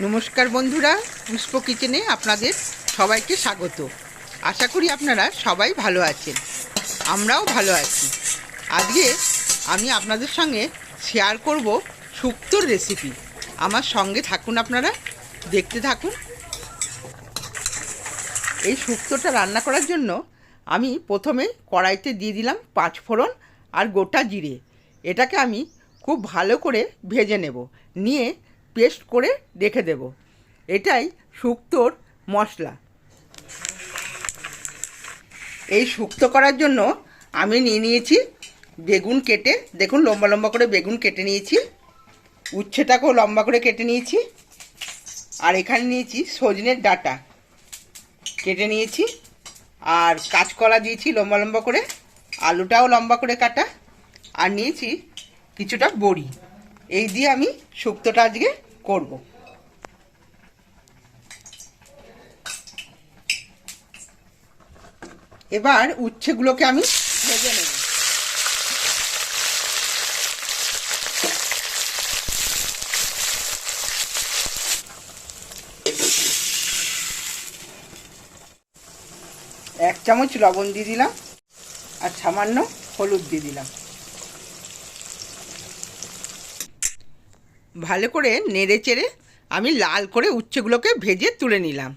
নমস্কার বন্ধুরা, পুষ্প কিচেনে আপনাদের সবাইকে স্বাগত। আশা করি আপনারা সবাই ভালো আছেন। আমরাও ভালো আছি। আজকে আমি আপনাদের সঙ্গে শেয়ার করব শুক্তোর রেসিপি আমার সঙ্গে থাকুন আপনারা, দেখতে থাকুন। এই শুক্তোটা রান্না করার জন্য আমি প্রথমে কড়াইতে দিয়ে দিলাম পাঁচ ফোড়ন আর গোটা জিরে। এটাকে আমি খুব ভালো করে ভেজে নেব। নিয়ে পেস্ট করে রেখে দেব। এটাই শুক্তোর মশলা। এই শুক্তো করার জন্য আমি নিয়ে নিয়েছি বেগুন কেটে, দেখুন লম্বা লম্বা করে বেগুন কেটে নিয়েছি, উচ্ছেটাকেও লম্বা করে কেটে নিয়েছি, আর এখানে নিয়েছি সজনের ডাটা। কেটে নিয়েছি, আর কাঁচকলা দিয়েছি লম্বা লম্বা করে, আলুটাও লম্বা করে কাটা, আর নিয়েছি কিছুটা বড়ি। এই দিয়ে আমি শুক্তোটা আজকে করব। এবার উচ্ছেগুলোকে আমি ভেজে নেব। এক চামচ লবণ দিয়ে দিলাম আর সামান্য হলুদ দিয়ে দিলাম। ভালো করে নেড়ে চেড়ে আমি লাল করে উচ্ছেগুলোকে ভেজে তুলে নিলাম।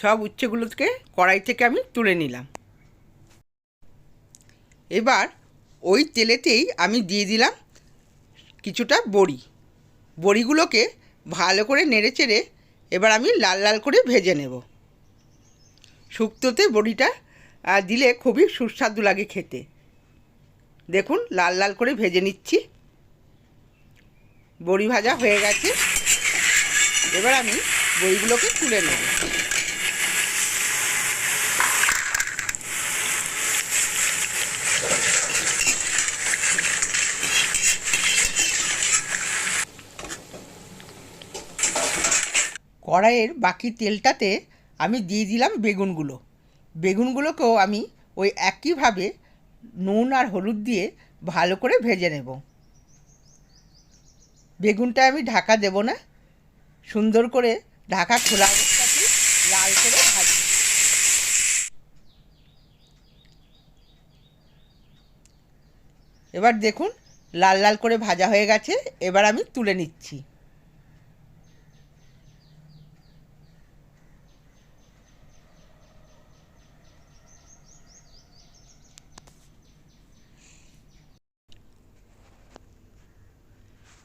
সব উচ্ছেগুলোকে কড়াই থেকে আমি তুলে নিলাম। এবার ওই তেলেতেই আমি দিয়ে দিলাম কিছুটা বড়ি। বড়িগুলোকে ভালো করে নেড়ে চেড়ে এবার আমি লাল লাল করে ভেজে নেব। শুক্তোতে বড়িটা দিলে খুবই সুস্বাদু লাগে খেতে। দেখুন, লাল লাল করে ভেজে নিচ্ছি। বড়ি ভাজা হয়ে গেছে। এবার আমি বড়িগুলোকে তুলে নেব। কড়াইয়ের বাকি তেলটাতে আমি দিয়ে দিলাম বেগুনগুলো। বেগুনগুলোকেও আমি ওই একইভাবে নুন আর হলুদ দিয়ে ভালো করে ভেজে নেব। বেগুনটা আমি ঢাকা দেব না। সুন্দর করে ঢাকা খোলা অবস্থাতে লাল করে ভাজি এবার দেখুন, লাল লাল করে ভাজা হয়ে গেছে। এবার আমি তুলে নিচ্ছি।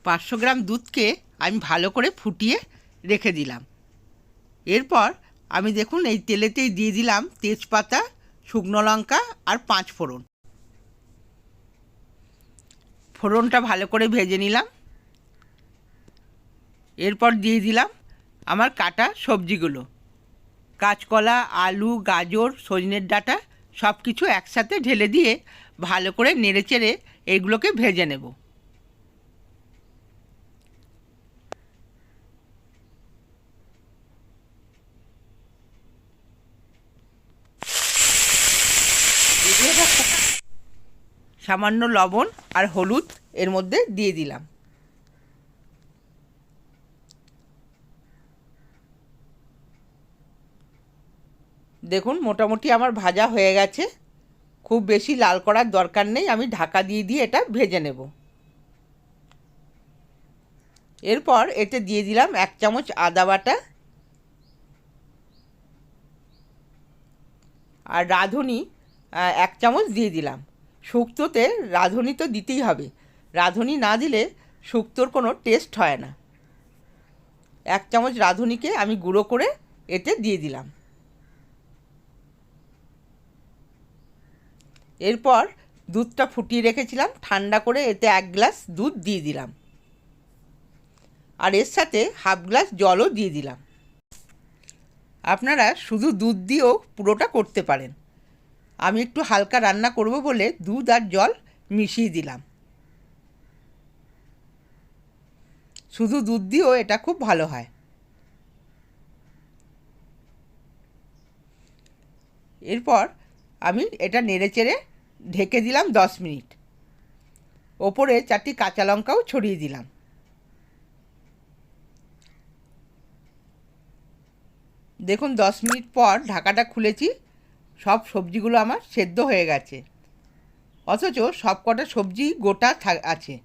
পাঁচশো গ্রাম দুধকে আমি ভালো করে ফুটিয়ে রেখে দিলাম। এরপর আমি দেখুন এই তেলেতেই দিয়ে দিলাম তেজপাতা, শুকনো লঙ্কা আর পাঁচ ফোড়ন। ফোড়নটা ভালো করে ভেজে নিলাম। এরপর দিয়ে দিলাম আমার কাটা সবজিগুলো। কাঁচকলা, আলু, গাজর, সজনের ডাঁটা সব কিছু একসাথে ঢেলে দিয়ে ভালো করে নেড়েচেড়ে এইগুলোকে ভেজে নেব। সামান্য লবণ আর হলুদ এর মধ্যে দিয়ে দিলাম। দেখুন, মোটামুটি আমার ভাজা হয়ে গেছে। খুব বেশি লাল করার দরকার নেই, আমি ঢাকা দিয়ে দিয়ে এটা ভেজে নেব। এরপর এতে দিয়ে দিলাম এক চামচ আদা বাটা আর রাঁধুনি এক চামচ দিয়ে দিলাম। শুক্তোতে রাঁধুনি তো দিতেই হবে। রাঁধুনি না দিলে শুক্তোর কোনো টেস্ট হয় না। এক চামচ রাঁধুনিকে আমি গুঁড়ো করে এতে দিয়ে দিলাম। এরপর দুধটা ফুটিয়ে রেখেছিলাম, ঠান্ডা করে এতে এক গ্লাস দুধ দিয়ে দিলাম। আর এর সাথে হাফ গ্লাস জলও দিয়ে দিলাম। আপনারা শুধু দুধ দিয়েও পুরোটা করতে পারেন। আমি একটু হালকা রান্না করব বলে দুধ আর জল মিশিয়ে দিলাম। শুধু দুধ দিয়েও এটা খুব ভালো হয়। এরপর আমি এটা নেড়ে চেড়ে ঢেকে দিলাম দশ মিনিট। ওপরে চারটি কাঁচা লঙ্কাও ছড়িয়ে দিলাম। দেখুন, দশ মিনিট পর ঢাকাটা খুলেছি। সব সবজিগুলো আমার সেদ্ধ হয়ে গেছে। অথচ সব কটা সবজি গোটা আছে।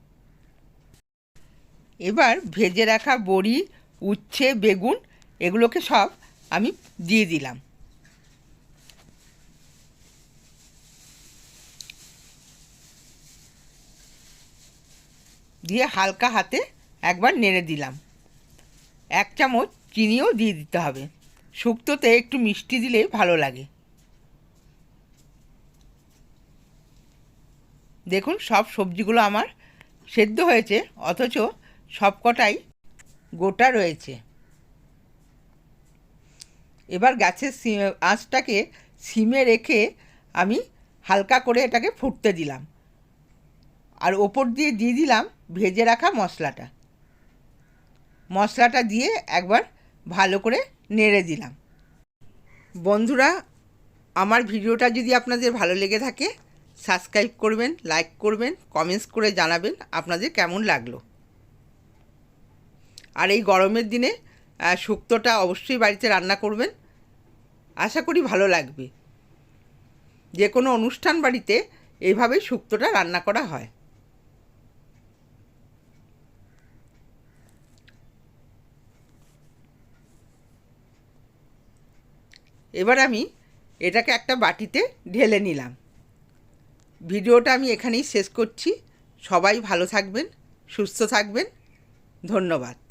এবার ভেজে রাখা বড়ি, উচ্ছে, বেগুন এগুলোকে সব আমি দিয়ে দিলাম। দিয়ে হালকা হাতে একবার নেড়ে দিলাম। এক চামচ চিনিও দিয়ে দিতে হবে। শুক্তোতে একটু মিষ্টি দিলে ভালো লাগে। দেখুন, সব সবজিগুলো আমার সেদ্ধ হয়েছে, অথচ সবকটাই গোটা রয়েছে। এবার গাছের আঁচটাকে সিমে রেখে আমি হালকা করে এটাকে ফুটতে দিলাম। আর ওপর দিয়ে দিয়ে দিলাম ভেজে রাখা মশলাটা। মশলাটা দিয়ে একবার ভালো করে নেড়ে দিলাম। বন্ধুরা, আমার ভিডিওটা যদি আপনাদের ভালো লেগে থাকে সাবস্ক্রাইব করবেন, লাইক করবেন, কমেন্টস করে জানাবেন আপনাদের কেমন লাগল। আর এই গরমের দিনে শুক্তোটা অবশ্যই বাড়িতে রান্না করবেন। আশা করি ভালো লাগবে। যে কোনো অনুষ্ঠান বাড়িতে এইভাবেই শুক্তোটা রান্না করা হয়। এবার আমি এটাকে একটা বাটিতে ঢেলে নিলাম। ভিডিওটা আমি এখানেই শেষ করছি। সবাই ভালো থাকবেন সুস্থ থাকবেন। ধন্যবাদ।